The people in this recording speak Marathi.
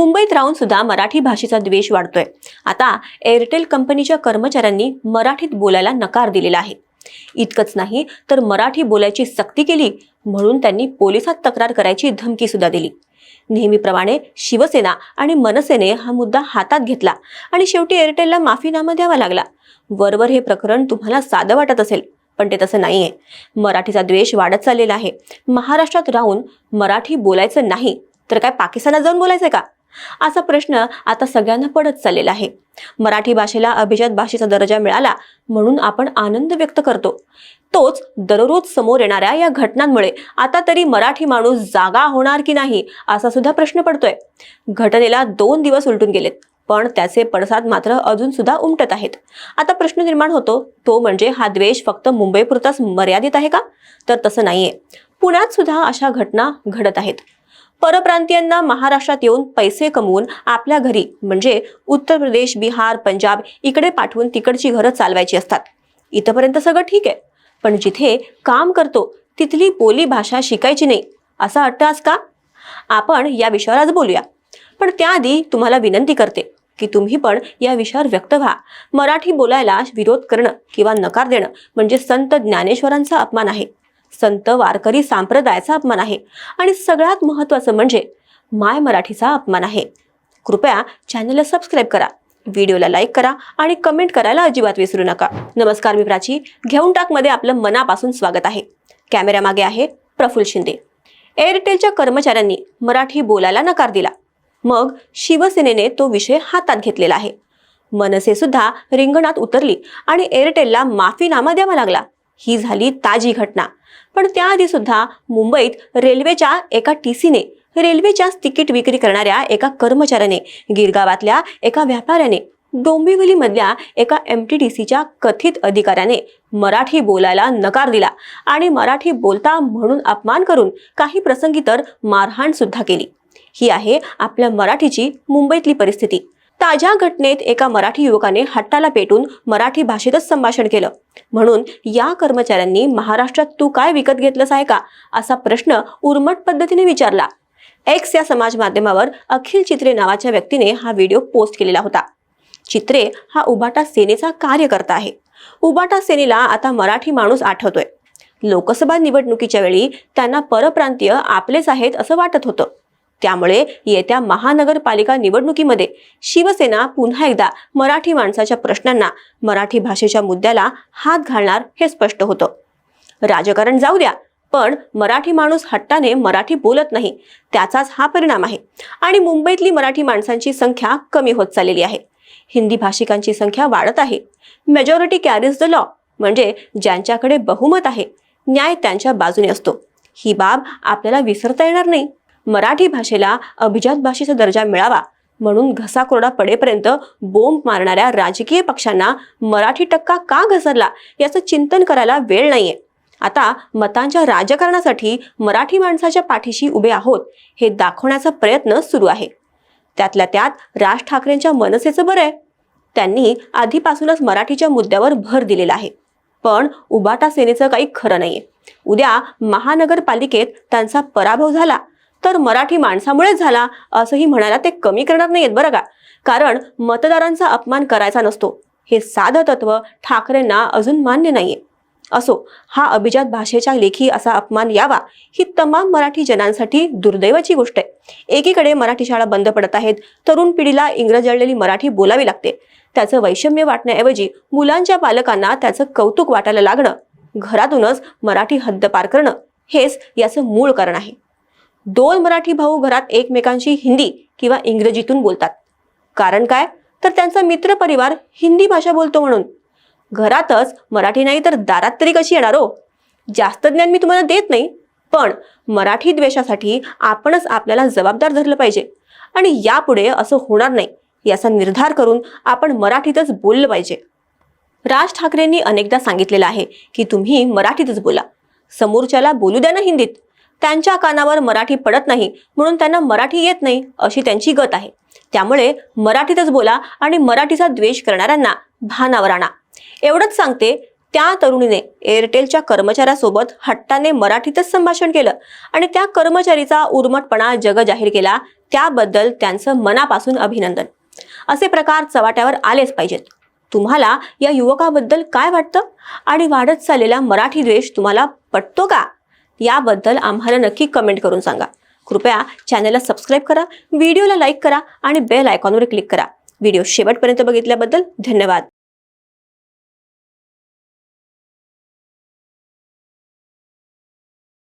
मुंबईत राहून सुद्धा मराठी भाषेचा द्वेष वाढतोय. आता एअरटेल कंपनीच्या कर्मचाऱ्यांनी मराठीत बोलायला नकार दिलेला आहे. इतकंच नाही तर मराठी बोलायची सक्ती केली म्हणून त्यांनी पोलिसात तक्रार करायची धमकी सुद्धा दिली. नेहमीप्रमाणे शिवसेना आणि मनसेने हा मुद्दा हातात घेतला आणि शेवटी एअरटेलला माफीनामा द्यावा लागला. वरवर हे प्रकरण तुम्हाला साधं वाटत असेल पण ते तसं नाहीये. मराठीचा द्वेष वाढत चाललेला आहे. महाराष्ट्रात राहून मराठी बोलायचं नाही तर काय पाकिस्तानात जाऊन बोलायचंय का? असा प्रश्न आता सगळ्यांना पडत चाललेला आहे. मराठी भाषेला अभिजात भाषेचा दर्जा मिळाला म्हणून आपण आनंद व्यक्त करतो. तोच दररोज समोर येणाऱ्या या घटनांमुळे आता तरी मराठी माणूस जागा होणार की नाही असा सुद्धा प्रश्न पडतोय. घटनेला दोन दिवस उलटून गेलेत पण त्याचे पडसाद मात्र अजून सुद्धा उमटत आहेत. आता प्रश्न निर्माण होतो तो म्हणजे हा द्वेष फक्त मुंबईपुरताच मर्यादित आहे का? तर तसं नाहीये. पुण्यात सुद्धा अशा घटना घडत आहेत. परप्रांतीयांना महाराष्ट्रात येऊन पैसे कमवून आपल्या घरी म्हणजे उत्तर प्रदेश बिहार पंजाब इकडे पाठवून तिकडची घरं चालवायची असतात. इथपर्यंत सगळं ठीक आहे. पण जिथे काम करतो तिथली बोली भाषा शिकायची नाही. असा अट्टास का? आपण या विषयावर आज बोलूया. पण त्याआधी तुम्हाला विनंती करते की तुम्ही पण या विषयावर व्यक्त व्हा. मराठी बोलायला विरोध करणं किंवा नकार देणं म्हणजे संत ज्ञानेश्वरांचा अपमान आहे. संत वारकरी संप्रदायाचा अपमान आहे. आणि सगळ्यात महत्त्वाचं म्हणजे माय मराठीचा अपमान आहे. कृपया चॅनलला सबस्क्राईब करा व्हिडिओला लाईक करा आणि कमेंट करायला अजिबात विसरू नका. नमस्कार मी प्राची घेऊन टाकमध्ये आपलं मनापासून स्वागत आहे. कॅमेऱ्यामागे आहे प्रफुल्ल शिंदे. एअरटेलच्या कर्मचाऱ्यांनी मराठी बोलायला नकार दिला. मग शिवसेनेने तो विषय हातात घेतलेला आहे. मनसे सुद्धा रिंगणात उतरली आणि एअरटेलला माफीनामा द्यावा लागला. ही झाली ताजी घटना. पण त्याआधी सुद्धा मुंबईत रेल्वेच्या एका टी सीने रेल्वेच्याच तिकीट विक्री करणाऱ्या एका कर्मचाऱ्याने गिरगावातल्या एका व्यापाऱ्याने डोंबिवलीमधल्या एका एम टी डी सीच्या कथित अधिकाऱ्याने मराठी बोलायला नकार दिला आणि मराठी बोलता म्हणून अपमान करून काही प्रसंगी तर मारहाण सुद्धा केली. ही आहे आपल्या मराठीची मुंबईतली परिस्थिती. ताज्या घटनेत एका मराठी युवकाने हट्टाला पेटून मराठी भाषेतच संभाषण केलं. म्हणून या कर्मचाऱ्यांनी महाराष्ट्रात तू काय विकत घेतलंस आहे का? असा प्रश्न उर्मट पद्धतीने विचारला. एक्स या समाज माध्यमावर अखिल चित्रे नावाच्या व्यक्तीने हा व्हिडिओ पोस्ट केलेला होता. चित्रे हा उबाटा सेनेचा कार्यकर्ता आहे. उबाटा सेनेला आता मराठी माणूस आठवतोय. लोकसभा निवडणुकीच्या वेळी त्यांना परप्रांतीय आपलेच आहेत असं वाटत होतं. त्यामुळे येत्या महानगरपालिका निवडणुकीमध्ये शिवसेना पुन्हा एकदा मराठी माणसाच्या प्रश्नांना मराठी भाषेच्या मुद्द्याला हात घालणार हे स्पष्ट होतं. राजकारण जाऊ द्या पण मराठी माणूस हट्टाने मराठी बोलत नाही त्याचाच हा परिणाम आहे. आणि मुंबईतली मराठी माणसांची संख्या कमी होत चाललेली आहे. हिंदी भाषिकांची संख्या वाढत आहे. मेजॉरिटी कॅरीज द लॉ म्हणजे ज्यांच्याकडे बहुमत आहे न्याय त्यांच्या बाजूने असतो. ही बाब आपल्याला विसरता येणार नाही. मराठी भाषेला अभिजात भाषेचा दर्जा मिळावा म्हणून घसा कोरडा पडेपर्यंत बोंब मारणाऱ्या राजकीय पक्षांना मराठी टक्का का घसरला याचं चिंतन करायला वेळ नाहीये. आता मतांच्या राजकारणासाठी मराठी माणसाच्या पाठीशी उभे आहोत हे दाखवण्याचा प्रयत्न सुरू आहे. त्यातल्या त्यात राज ठाकरेंच्या मनसेचं बरं आहे. त्यांनी आधीपासूनच मराठीच्या मुद्द्यावर भर दिलेला आहे. पण उबाटा सेनेचं काही खरं नाहीये. उद्या महानगरपालिकेत त्यांचा पराभव झाला. तर मराठी माणसामुळेच झाला असंही म्हणायला ते कमी करणार नाहीयेत बरं का? कारण मतदारांचा अपमान करायचा नसतो. हे साधं तत्व ठाकरेंना अजून मान्य नाहीये. असो हा अभिजात भाषेच्या लेखी असा अपमान यावा ही तमाम मराठी जनांसाठी दुर्दैवाची गोष्ट आहे. एकीकडे मराठी शाळा बंद पडत आहेत तरुण पिढीला इंग्रजळलेली मराठी बोलावी लागते. त्याचं वैषम्य वाटण्याऐवजी मुलांच्या पालकांना त्याचं कौतुक वाटायला लागणं घरातूनच मराठी हद्दपार करणं हेच याचं मूळ कारण आहे. दोन मराठी भाऊ घरात एकमेकांशी हिंदी किंवा इंग्रजीतून बोलतात. कारण काय? तर त्यांचा मित्र परिवार हिंदी भाषा बोलतो म्हणून. घरातच मराठी नाही तर दारात तरी कशी येणार हो? जास्त ज्ञान मी तुम्हाला देत नाही पण मराठी द्वेषासाठी आपणच आपल्याला जबाबदार धरलं पाहिजे. आणि यापुढे असं होणार नाही याचा निर्धार करून आपण मराठीतच बोललं पाहिजे. राज ठाकरेंनी अनेकदा सांगितलेलं आहे की तुम्ही मराठीतच बोला. समोरच्याला बोलू द्या ना हिंदीत. त्यांच्या कानावर मराठी पडत नाही म्हणून त्यांना मराठी येत नाही अशी त्यांची गत आहे. त्यामुळे मराठीतच बोला आणि मराठीचा द्वेष करणाऱ्यांना भानावर आणा. एवढंच सांगते त्या तरुणीने एअरटेलच्या कर्मचाऱ्यासोबत हट्टाने मराठीतच संभाषण केलं आणि त्या कर्मचारीचा उर्मटपणा जग जाहीर केला त्याबद्दल त्यांचं मनापासून अभिनंदन. असे प्रकार चव्हाट्यावर आलेच पाहिजेत. तुम्हाला या युवकाबद्दल काय वाटतं? आणि वाढत चाललेला मराठी द्वेष तुम्हाला पटतो का? याबद्दल आम्हाला नक्की कमेंट करून सांगा. कृपया चॅनलला सबस्क्राईब करा व्हिडिओला लाईक करा आणि बेल आयकॉनवर क्लिक करा. व्हिडिओ शेवटपर्यंत बघितल्याबद्दल धन्यवाद.